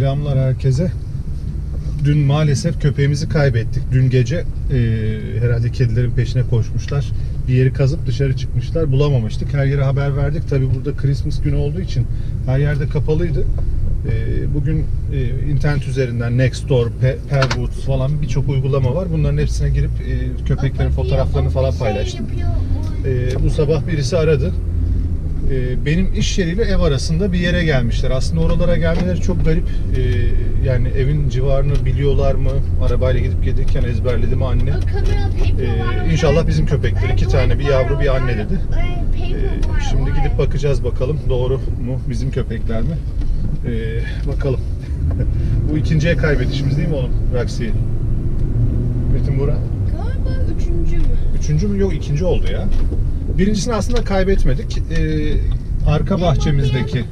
Selamlar herkese. Dün maalesef köpeğimizi kaybettik. Dün gece e, herhalde kedilerin peşine koşmuşlar. Bir yeri kazıp dışarı çıkmışlar. Bulamamıştık. Her yere haber verdik. Tabi burada Christmas günü olduğu için her yerde kapalıydı. E, bugün e, internet üzerinden Nextdoor, Pe- Pellwoods falan birçok uygulama var. Bunların hepsine girip e, köpeklerin fotoğraflarını falan paylaştık. E, bu sabah birisi aradı. Ee, benim iş yeriyle ev arasında bir yere gelmişler. Aslında oralara gelmeleri çok garip. Ee, yani evin civarını biliyorlar mı? Arabayla gidip gelirken ezberledi mi anne? Ee, inşallah bizim köpekler. iki tane bir yavru bir anne dedi. Ee, şimdi gidip bakacağız bakalım doğru mu bizim köpekler mi? Ee, bakalım. Bu ikinciye kaybedişimiz değil mi oğlum Raksi'yi? Metin Burak. Galiba üçüncü mü? Üçüncü mü? Yok ikinci oldu ya. Birincisini aslında kaybetmedik. Ee, arka bahçemizdeki,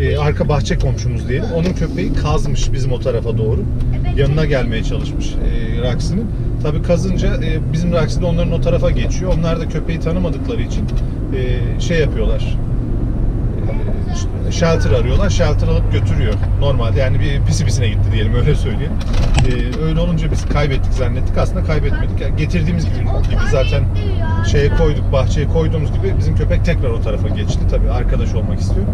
e, arka bahçe komşumuz diyelim. Onun köpeği kazmış bizim o tarafa doğru. Yanına gelmeye çalışmış e, Raksi'nin. Tabii kazınca e, bizim Raksi de onların o tarafa geçiyor. Onlar da köpeği tanımadıkları için e, şey yapıyorlar. Shelter arıyorlar. Shelter alıp götürüyor. Normalde yani bir pisi pisine gitti diyelim öyle söyleyeyim. E, öyle olunca biz kaybettik zannettik. Aslında kaybetmedik. Yani getirdiğimiz gibi, gibi zaten şeye koyduk, bahçeye koyduğumuz gibi bizim köpek tekrar o tarafa geçti. Tabii arkadaş olmak istiyor.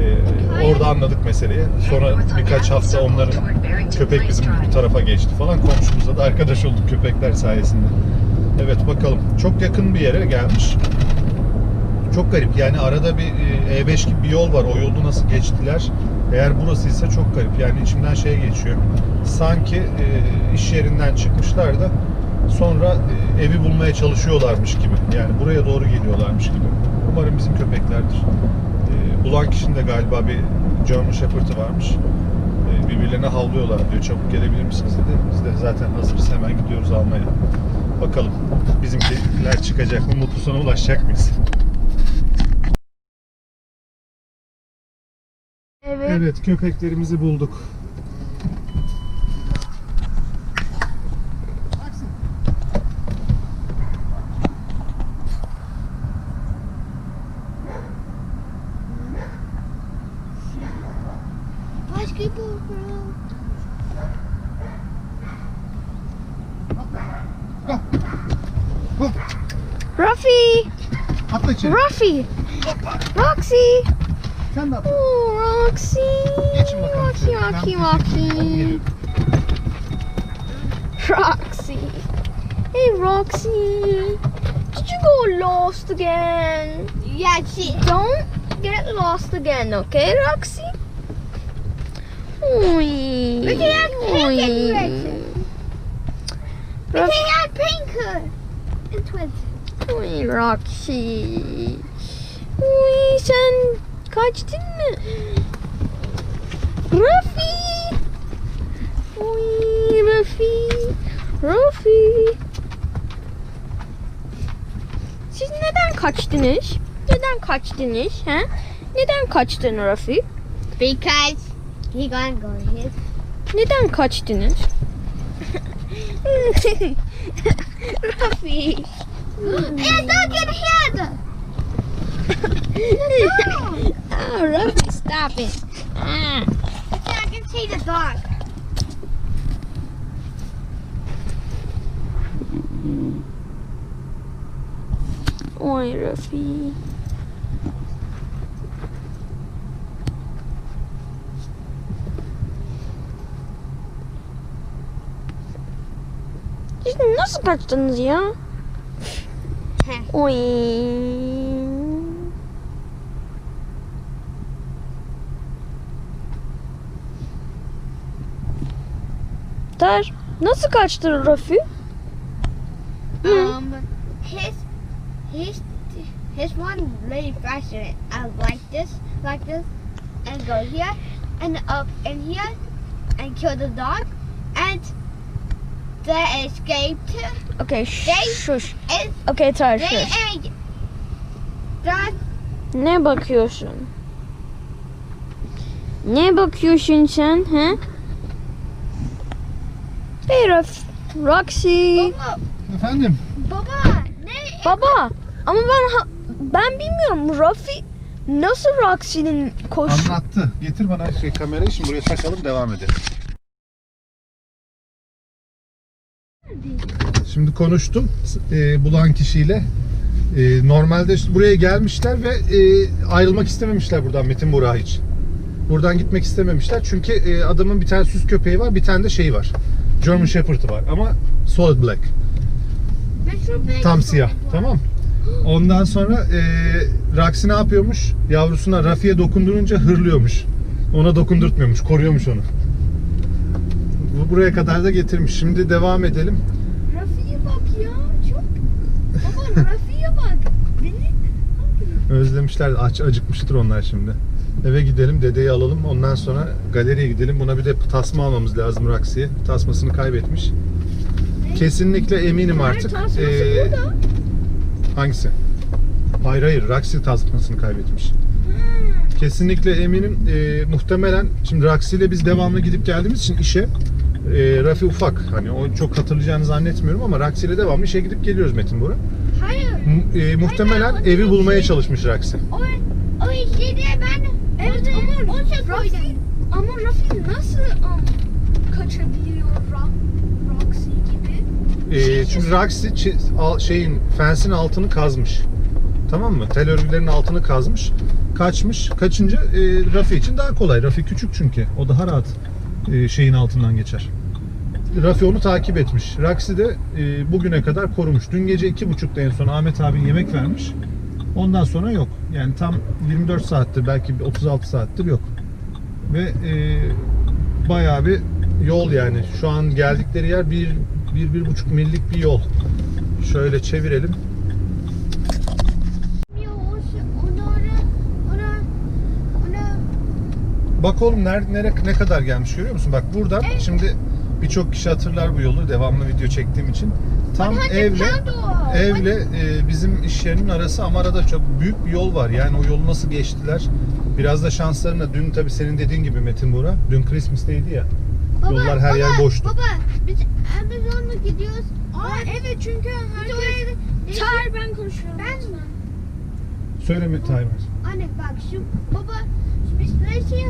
Ee, orada anladık meseleyi. Sonra birkaç hafta onların köpek bizim bu tarafa geçti falan. Komşumuzla da arkadaş olduk köpekler sayesinde. Evet bakalım. Çok yakın bir yere gelmiş. Çok garip. Yani arada bir e, E5 gibi bir yol var. O yolu nasıl geçtiler? Eğer burasıysa çok garip. Yani içimden şey geçiyor. Sanki e, iş yerinden çıkmışlar da sonra e, evi bulmaya çalışıyorlarmış gibi. Yani buraya doğru geliyorlarmış gibi. Umarım bizim köpeklerdir. E, bulan kişinin de galiba bir German Shepherd'ı varmış. E, birbirlerine havlıyorlar diyor. Çabuk gelebilir misiniz dedi. Biz de zaten hazırız. Hemen gidiyoruz almaya. Bakalım bizimkiler çıkacak mı? Mutlu sona ulaşacak mıyız? Evet. Köpeklerimizi bulduk. Ruffy! Atla içeri. Ruffy! Roxy! Sen de. Oh, Roxy! Geçin bakalım. Roxy, Roxy, Roxy. Roxy. Hey, Roxy. Did you go lost again? Yeah, she. Don't get lost again, okay, Roxy? Oy. Look at that pink and red. Rox- They had pink and twins. Oy, Roxy. Oy, sen kaçtın mı? Ruffy. Oy, Ruffy. Ruffy. Siz neden kaçtınız? Neden kaçtınız? He? Neden kaçtın Ruffy? Because he gonna go his. Neden kaçtınız? Ruffy. and don't get hit. oh, Ruffy, stop it. Ah. I can see the dog. Oi, Ruffy. Siz nasıl kaçtınız Ter, nasıl kaçtın Rafi? Um, his his his one really faster. I like this, like this, and go here, and up, and here, and kill the dog, and they escaped. Okey, They- they şuş. and that Ne bakıyorsun? Ne bakıyorsun sen, he? Hey Raf, Roxy. Baba, Efendim? baba, ne? Baba, ama ben ha- ben bilmiyorum. Rafi Nasıl Roxy'nin koş... Anlattı. Getir bana şey kamerayı şimdi buraya takalım devam edelim. Şimdi konuştum e, bulan kişiyle. E, normalde işte buraya gelmişler ve e, ayrılmak istememişler buradan Metin Burak hiç. Buradan gitmek istememişler çünkü e, adamın bir tane süs köpeği var, bir tane de şey var. German Shepherd'ı var ama solid black. Tam siyah. Tamam. Ondan sonra e, Raksi ne yapıyormuş? Yavrusuna Rafi'ye dokundurunca hırlıyormuş. Ona dokundurtmuyormuş, koruyormuş onu. Bu buraya kadar da getirmiş. Şimdi devam edelim. Rafi'ye bak ya. Çok... Baba Rafi'ye bak. Beni... Özlemişler, aç acıkmıştır onlar şimdi. Eve gidelim, dedeyi alalım. Ondan sonra galeriye gidelim. Buna bir de tasma almamız lazım Raksi'ye. Tasmasını kaybetmiş. Kesinlikle eminim artık. tasması Ee, burada. hangisi? Hayır hayır, Raksi tasmasını kaybetmiş. Kesinlikle eminim. Ee, muhtemelen şimdi Raksi ile biz devamlı gidip geldiğimiz için işe e, Rafi ufak. Hani o çok hatırlayacağını zannetmiyorum ama Raksi ile devamlı işe gidip geliyoruz Metin Bora. Hayır. E, muhtemelen evi bulmaya çalışmış Raksi. O, o işleri ben Rafi, ama Rafi nasıl um, kaçabiliyor Ro Roxy gibi? Ee, çünkü Raksi çi- al- şeyin fensin altını kazmış. Tamam mı? Tel örgülerin altını kazmış. Kaçmış. Kaçınca e, Rafi için daha kolay. Rafi küçük çünkü. O daha rahat e, şeyin altından geçer. Rafi onu takip etmiş. Raksi de e, bugüne kadar korumuş. Dün gece iki buçukta en son Ahmet abi yemek vermiş. Ondan sonra yok. Yani tam 24 saattir belki 36 saattir yok. Ve e, bayağı bir yol yani. Şu an geldikleri yer bir, bir, bir buçuk millik bir yol. Şöyle çevirelim. Bak oğlum nerede nere, ne kadar gelmiş görüyor musun? Bak buradan şimdi birçok kişi hatırlar bu yolu devamlı video çektiğim için. Tam evle evle e, bizim iş yerinin arası ama arada çok büyük bir yol var. Yani o yolu nasıl geçtiler? Biraz da şanslarına dün tabii senin dediğin gibi Metin Bora. Dün Christmas'teydi ya. Yollar her yer boştu. Baba biz Amazon'da gidiyoruz. Aa evet çünkü Biz herkes... Çağır ben konuşuyorum. Ben mi? Söyleme Taymer. Anne bak şu baba biz Reşi'yi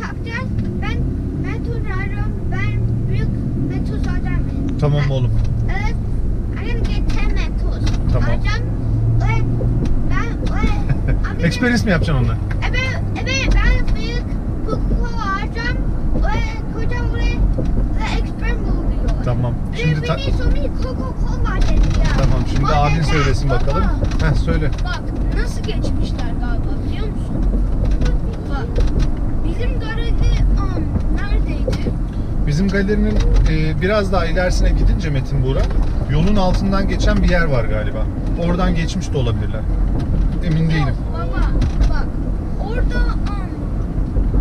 takacağız. Ben ben turarım. Ben büyük mentos alacağım. Tamam Ben- oğlum. Evet. I'm gonna get 10 mentos. Tamam. Alacağım. Ve ben ve Experience mi yapacaksın onunla? Evet, evet ben büyük Coca-Cola alacağım. Ve koyacağım buraya ve experiment oluyor. Tamam. Şimdi ta-. Tamam şimdi Baba, abin söylesin baba. bakalım. Heh söyle. Bak nasıl geçmişler galiba biliyor musun? Bak bizim garajı neredeydi? Bizim galerinin e, biraz daha ilerisine gidince Metin Buğra yolun altından geçen bir yer var galiba. Oradan geçmiş de olabilirler. Emin değilim. Yok baba bak orada um,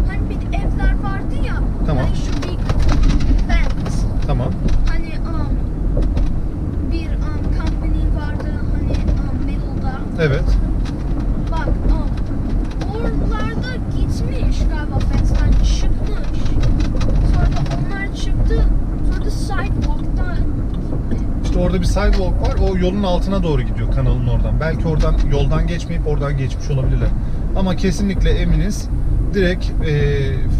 hani bir evler vardı ya. Tamam. Hani şu big fence. Tamam. Hani um, bir um, company vardı hani um, middle'da. Evet. Bak um, oralarda gitmiş galiba fence'den çıkmış. Sonra da onlar çıktı. Sonra da sidewalk'tan İşte orada bir sidewalk var. O yolun altına doğru gidiyor kanalın oradan. Belki oradan yoldan geçmeyip oradan geçmiş olabilirler. Ama kesinlikle eminiz direkt e,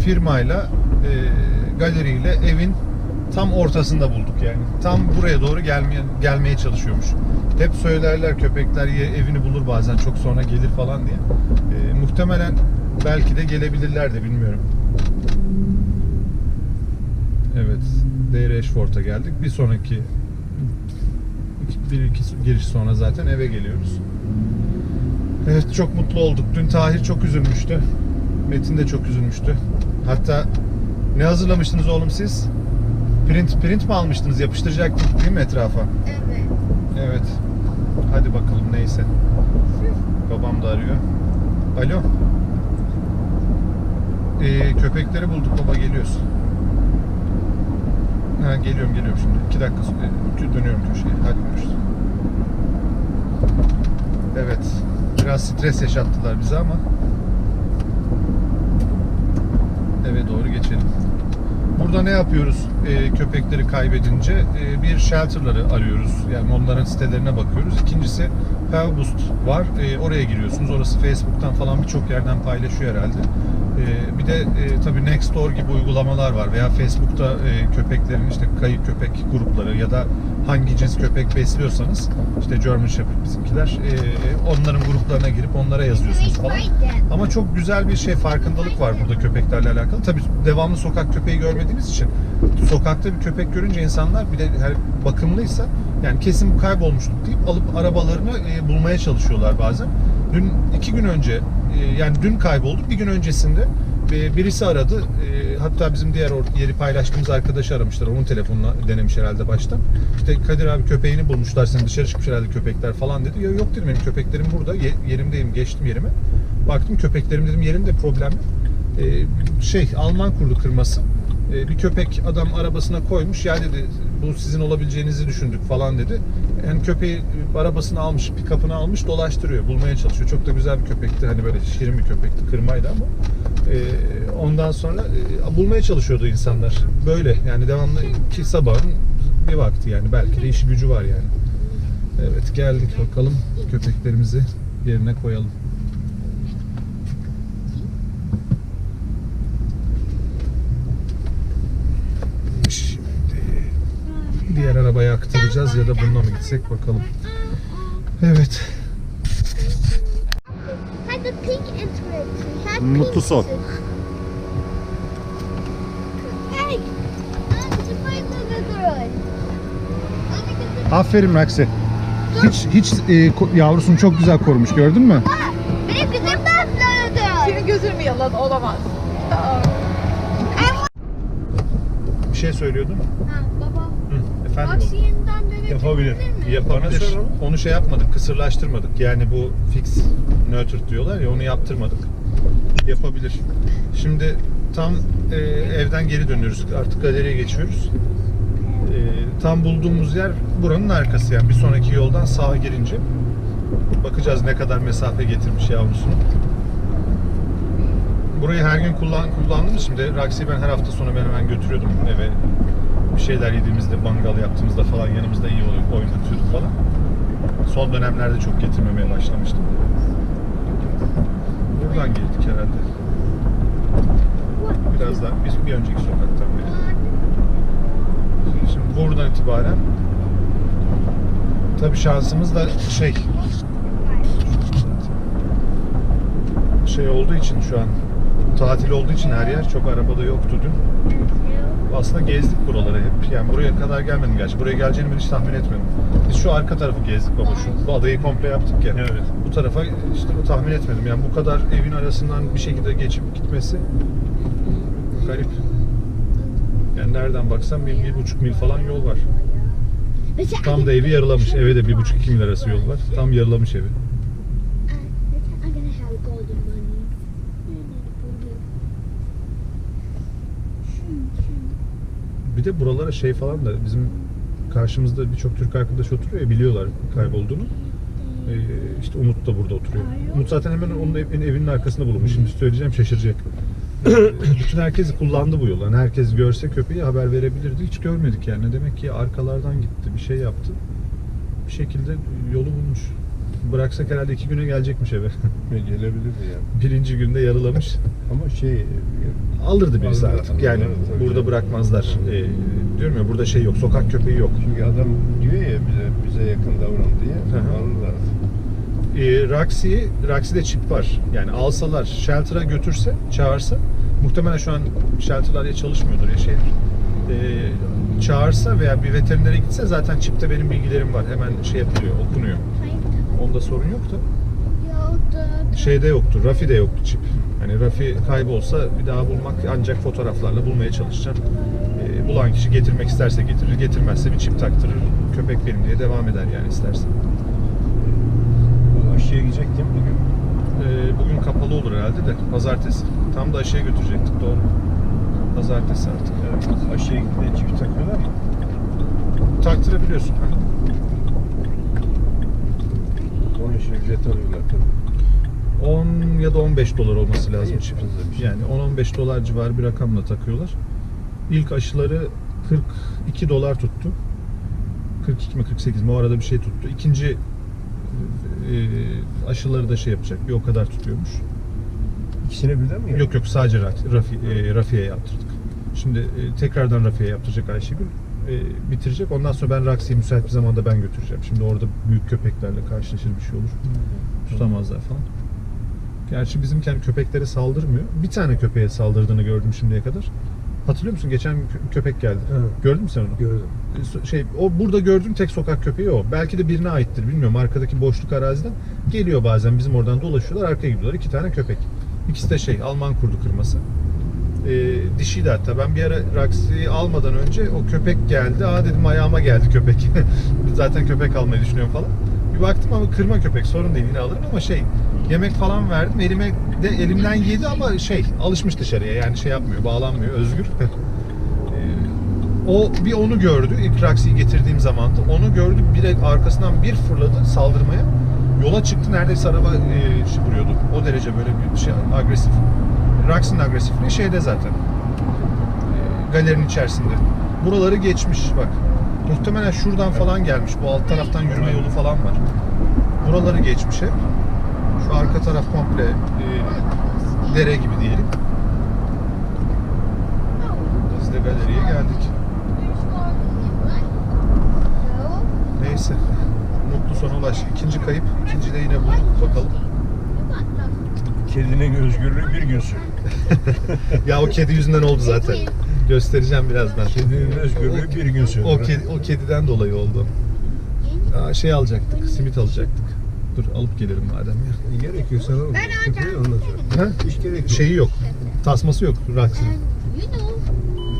firmayla e, galeriyle evin tam ortasında bulduk yani. Tam buraya doğru gelmeye gelmeye çalışıyormuş. Hep söylerler köpekler evini bulur bazen çok sonra gelir falan diye. E, muhtemelen belki de gelebilirler de bilmiyorum. Evet, Deir Eşfort'a geldik. Bir sonraki bir iki giriş sonra zaten eve geliyoruz. Evet çok mutlu olduk. Dün Tahir çok üzülmüştü. Metin de çok üzülmüştü. Hatta ne hazırlamıştınız oğlum siz? Print print mi almıştınız? Yapıştıracaktık değil mi etrafa? evet. Evet. Hadi bakalım neyse. Babam da arıyor. Alo. Ee, köpekleri bulduk baba geliyoruz. Ha, geliyorum geliyorum şimdi. İki dakika sonra e, dönüyorum köşeye. Hadi görüşürüz. Evet. Biraz stres yaşattılar bize ama eve doğru geçelim. Burada ne yapıyoruz? e, köpekleri kaybedince e, bir shelter'ları arıyoruz. Yani onların sitelerine bakıyoruz. İkincisi Health Boost var. E, oraya giriyorsunuz. Orası Facebook'tan falan birçok yerden paylaşıyor herhalde. E, bir de e, tabii Nextdoor gibi uygulamalar var veya Facebook'ta e, köpeklerin işte kayıp köpek grupları ya da hangi cins köpek besliyorsanız işte German Shepherd bizimkiler e, onların gruplarına girip onlara yazıyorsunuz falan. Ama çok güzel bir şey farkındalık var burada köpeklerle alakalı. Tabii devamlı sokak köpeği görmediğimiz için sokakta bir köpek görünce insanlar bir de her bakımlıysa yani kesin bu kaybolmuştuk deyip alıp arabalarını e, bulmaya çalışıyorlar bazen. Dün iki gün önce e, yani dün kayboldu. Bir gün öncesinde e, birisi aradı. E, hatta bizim diğer yeri paylaştığımız arkadaşı aramışlar. Onun telefonuna denemiş herhalde baştan. İşte Kadir abi köpeğini bulmuşlar. Sen dışarı çıkmış herhalde köpekler falan dedi. Yok dedim benim köpeklerim burada. Ye- yerimdeyim. Geçtim yerime. Baktım köpeklerim dedim yerinde problem şey Alman kurdu kırması. E, bir köpek adam arabasına koymuş. Ya dedi bu sizin olabileceğinizi düşündük falan dedi. Yani köpeği e, arabasını almış, pikapını almış dolaştırıyor. Bulmaya çalışıyor. Çok da güzel bir köpekti. Hani böyle şirin bir köpekti. Kırmaydı ama. E, ondan sonra bulmaya çalışıyordu insanlar. Böyle yani devamlı ki sabahın bir vakti yani. Belki de işi gücü var yani. Evet geldik bakalım köpeklerimizi yerine koyalım. Şimdi diğer arabaya aktaracağız ya da bununla mı gitsek bakalım. Evet. Mutlu son. Aferin Maxi. Hiç hiç e, yavrusunu çok güzel korumuş gördün mü? Benim gözüm patladı. Senin gözün mü yalan olamaz. Bir şey söylüyordun. Ha baba. Hı, efendim bebek Yapabilir. mi? Yapabilir. Onu şey yapmadık, kısırlaştırmadık. Yani bu fix nurtured diyorlar ya onu yaptırmadık. Yapabilir. Şimdi tam e, evden geri dönüyoruz. Artık galeriye geçiyoruz. E, tam bulduğumuz yer buranın arkası yani bir sonraki yoldan sağa girince. Bakacağız ne kadar mesafe getirmiş yavrusunu. Burayı her gün kullan kullandım. Şimdi Raksi'yi ben her hafta sonu ben hemen götürüyordum eve. Bir şeyler yediğimizde, mangal yaptığımızda falan yanımızda iyi oluyor, oynatıyorduk falan. Son dönemlerde çok getirmemeye başlamıştım. Buradan girdik herhalde. Biraz daha, biz bir önceki sokaktan beri. Şimdi buradan itibaren tabii şansımız da şey şey olduğu için şu an tatil olduğu için her yer çok arabada yoktu dün. Aslında gezdik buraları hep. Yani buraya kadar gelmedim gerçi. Buraya geleceğini ben hiç tahmin etmedim. Biz şu arka tarafı gezdik baba şu. Bu adayı komple yaptık ya. Evet. Bu tarafa işte tahmin etmedim. Yani bu kadar evin arasından bir şekilde geçip gitmesi garip. Yani nereden baksan bir, bir buçuk mil falan yol var. Tam da evi yarılamış. Eve de bir buçuk iki mil arası yol var. Tam yarılamış evi. I'm gonna have golden money. Bir de buralara şey falan da bizim karşımızda birçok Türk arkadaş oturuyor ya biliyorlar kaybolduğunu. Ee, işte Umut da burada oturuyor. Umut zaten hemen onun ev- evinin arkasında bulunmuş. Şimdi söyleyeceğim şaşıracak. Ee, Bütün herkes kullandı bu yolu. Yani herkes görse köpeği haber verebilirdi. Hiç görmedik yani. Demek ki arkalardan gitti, bir şey yaptı. Bir şekilde yolu bulmuş. Bıraksak herhalde iki güne gelecekmiş eve. Gelebilirdi yani. Birinci günde yarılamış. Ama şey Alırdı birisi Alırlar, artık. Yani tabii burada bırakmazlar. Ee, diyorum ya burada şey yok. Sokak köpeği yok. çünkü adam diyor ya bize bize yakın davran diye alırlar. e, Roxy'yi, Roxy'de çip var. Yani alsalar, shelter'a götürse, çağırsa, muhtemelen şu an shelter'lar ya çalışmıyordur ya şey. E, çağırsa veya bir veterinere gitse zaten çipte benim bilgilerim var. Hemen şey yapılıyor, okunuyor. Onda sorun yok da. Şeyde yoktu, Rafi'de yoktu çip. Hani Rafi kaybolsa bir daha bulmak ancak fotoğraflarla bulmaya çalışacaksın. E, bulan kişi getirmek isterse getirir, getirmezse bir çip taktırır. Köpek benim diye devam eder yani isterse. Bu aşıya gidecektim bugün. Ee, bugün kapalı olur herhalde de pazartesi. Tam da aşıya götürecektik doğru. Pazartesi artık. Evet, aşıya gitmeye çift takıyorlar mı? Taktırabiliyorsun. Ha. Onun için ücret alıyorlar tabii. 10 ya da 15 dolar olması lazım İyi, çip. fazla bir şey. Yani 10-15 dolar civarı bir rakamla takıyorlar. İlk aşıları 42 dolar tuttu. 42 mi 48 mi o arada bir şey tuttu. İkinci e, aşıları da şey yapacak. Bir o kadar tutuyormuş. İkisine birden mi? Yok yok sadece Ra- Rafi, e, Rafi'ye yaptırdık. Şimdi e, tekrardan Rafi'ye yaptıracak Ayşegül. E, bitirecek. Ondan sonra ben Raksi'yi müsait bir zamanda ben götüreceğim. Şimdi orada büyük köpeklerle karşılaşır bir şey olur. Tutamazlar falan. Gerçi bizim kendi köpeklere saldırmıyor. Bir tane köpeğe saldırdığını gördüm şimdiye kadar. Hatırlıyor musun? Geçen kö- köpek geldi. Evet. Gördün mü sen onu? Gördüm. So- şey o burada gördüğüm tek sokak köpeği o. Belki de birine aittir bilmiyorum. Arkadaki boşluk araziden geliyor bazen bizim oradan dolaşıyorlar. Arkaya gidiyorlar. İki tane köpek. İkisi de şey Alman kurdu kırması. Ee, dişiydi hatta. Ben bir ara Raksi'yi almadan önce o köpek geldi. Aa dedim ayağıma geldi köpek. Zaten köpek almayı düşünüyorum falan. Bir baktım ama kırma köpek sorun değil yine alırım ama şey yemek falan verdim. Elime de elimden yedi ama şey alışmış dışarıya yani şey yapmıyor bağlanmıyor özgür. Ee, o bir onu gördü ilk Raksi'yi getirdiğim zaman da onu gördü bir arkasından bir fırladı saldırmaya yola çıktı neredeyse araba e, şey vuruyordu o derece böyle bir şey agresif Raksi'nin agresifliği şeyde zaten e, galerinin içerisinde buraları geçmiş bak muhtemelen şuradan falan gelmiş bu alt taraftan yürüme yolu falan var buraları geçmiş hep şu arka taraf komple e, dere gibi diyelim biz de galeriye geldik Neyse. Mutlu sona ulaş. İkinci kayıp. İkinci de yine bulduk. Bakalım. Kedinin özgürlüğü bir gün sürüyor. Ya o kedi yüzünden oldu zaten. Göstereceğim birazdan. Kedinin özgürlüğü bir gün sürüyor. O, kedi, o kediden dolayı oldu. Aa, şey alacaktık. Simit alacaktık. Dur alıp gelelim madem ya. Gerekiyorsa alalım. Köpeği ondan sonra. Ha? Hiç gerek yok. Şeyi yok. Tasması yok Raksi'nin. You know,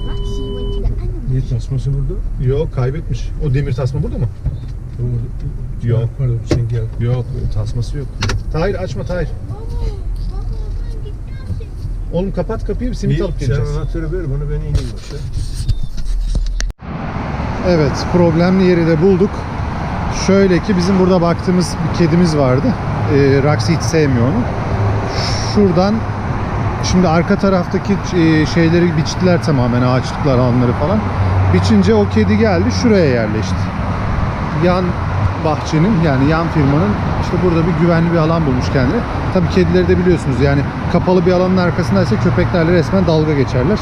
Roxy went to the animal. Niye tasması burada? Yok kaybetmiş. O demir tasma burada mı? Yok. Ha, Pardon sen gel. Yok tasması yok. Tahir açma Tahir. Oğlum kapat kapıyı simit Bir, alıp sen geleceğiz. anahtarı ver bana ben ineyim aşağı. Evet, problemli yeri de bulduk. Şöyle ki bizim burada baktığımız bir kedimiz vardı. E, Raksi hiç sevmiyor onu. Şuradan şimdi arka taraftaki e, şeyleri biçtiler tamamen ağaçlıklar alanları falan. Biçince o kedi geldi şuraya yerleşti. Yan bahçenin yani yan firmanın işte burada bir güvenli bir alan bulmuş kendine. Tabii kedileri de biliyorsunuz yani kapalı bir alanın arkasındaysa köpeklerle resmen dalga geçerler.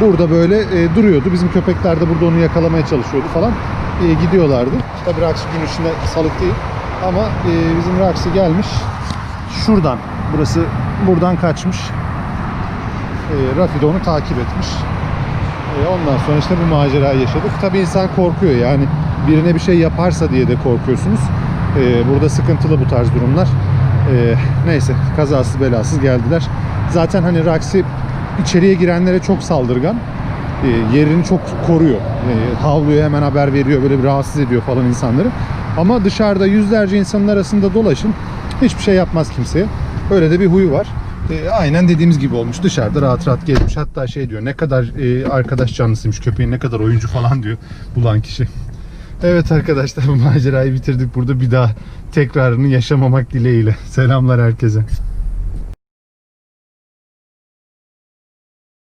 Burada böyle e, duruyordu. Bizim köpekler de burada onu yakalamaya çalışıyordu falan. E, gidiyorlardı. Tabii Raksi gün içinde salık değil. Ama e, bizim Raksi gelmiş. Şuradan. Burası buradan kaçmış. E, Rafi de onu takip etmiş. E, ondan sonra işte bu macerayı yaşadık. Tabii insan korkuyor yani birine bir şey yaparsa diye de korkuyorsunuz. E, burada sıkıntılı bu tarz durumlar. E, neyse kazasız belasız geldiler. Zaten hani Raksi içeriye girenlere çok saldırgan. E, yerini çok koruyor. E, havluyor hemen haber veriyor böyle bir rahatsız ediyor falan insanları. Ama dışarıda yüzlerce insanın arasında dolaşın hiçbir şey yapmaz kimseye. Öyle de bir huyu var. E, aynen dediğimiz gibi olmuş. Dışarıda rahat rahat gezmiş. Hatta şey diyor ne kadar e, arkadaş canlısıymış köpeğin ne kadar oyuncu falan diyor bulan kişi. Evet arkadaşlar bu macerayı bitirdik burada. Bir daha tekrarını yaşamamak dileğiyle. Selamlar herkese.